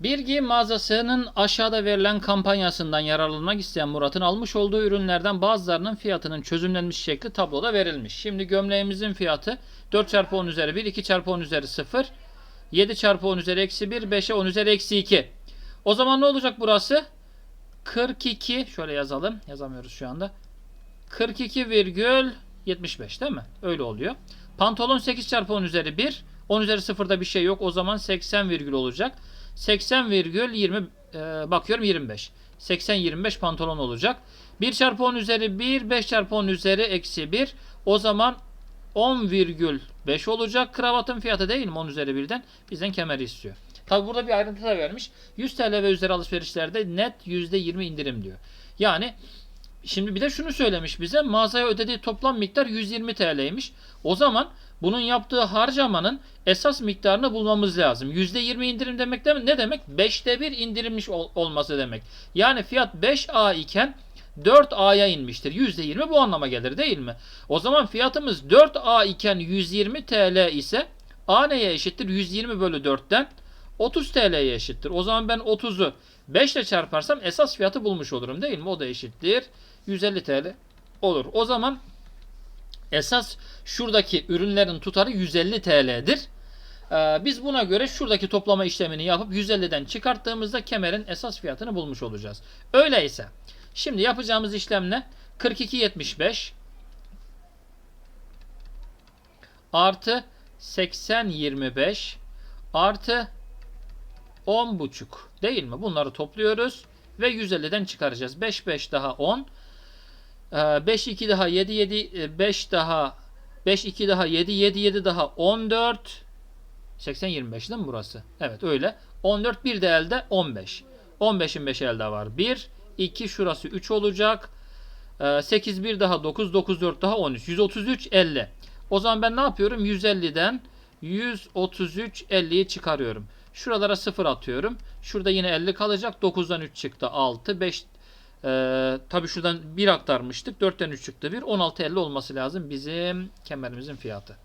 Bir giyim mağazasının aşağıda verilen kampanyasından yararlanmak isteyen Murat'ın almış olduğu ürünlerden bazılarının fiyatının çözümlenmiş şekli tabloda verilmiş. Şimdi gömleğimizin fiyatı 4 çarpı 10 üzeri 1, 2 çarpı 10 üzeri 0, 7 çarpı 10 üzeri eksi 1, 5'e 10 üzeri eksi 2. O zaman ne olacak burası? 42, şöyle yazalım, yazamıyoruz şu anda. 42,75 değil mi? Öyle oluyor. Pantolon 8 çarpı 10 üzeri 1. 10 üzeri 0'da bir şey yok. O zaman 80 virgül olacak. 80 virgül 20 e, bakıyorum 25. 80 25 pantolon olacak. 1 çarpı 10 üzeri 1. 5 çarpı 10 üzeri eksi 1. O zaman 10 virgül 5 olacak. Kravatın fiyatı değil mi 10 üzeri 1'den? Bizden kemeri istiyor. Tabi burada bir ayrıntı da vermiş. 100 TL ve üzeri alışverişlerde net %20 indirim diyor. Yani Şimdi bir de şunu söylemiş bize. Mağazaya ödediği toplam miktar 120 TL'ymiş. O zaman bunun yaptığı harcamanın esas miktarını bulmamız lazım. %20 indirim demek de ne demek? 5'te 1 indirilmiş ol- olması demek. Yani fiyat 5A iken 4A'ya inmiştir. %20 bu anlama gelir değil mi? O zaman fiyatımız 4A iken 120 TL ise A neye eşittir? 120 bölü 4'ten 30 TL'ye eşittir. O zaman ben 30'u 5 ile çarparsam esas fiyatı bulmuş olurum değil mi? O da eşittir. 150 TL olur. O zaman esas şuradaki ürünlerin tutarı 150 TL'dir. Ee, biz buna göre şuradaki toplama işlemini yapıp 150'den çıkarttığımızda kemerin esas fiyatını bulmuş olacağız. Öyleyse şimdi yapacağımız işlem ne? 42.75 artı 80.25 artı 10 buçuk değil mi? Bunları topluyoruz ve 150'den çıkaracağız. 5 5 daha 10. 5 2 daha 7 7 5 daha 5 2 daha 7 7 7 daha 14 80 25 değil mi burası? Evet öyle. 14 bir de elde 15. 15'in 5 elde var. 1 2 şurası 3 olacak. 8 1 daha 9 9 4 daha 13. 133 50. O zaman ben ne yapıyorum? 150'den 133 50'yi çıkarıyorum. Şuralara 0 atıyorum. Şurada yine 50 kalacak. 9'dan 3 çıktı 6. 5 ee, tabii şuradan 1 aktarmıştık. 4'ten 3 çıktı 1. 16 50 olması lazım bizim kemerimizin fiyatı.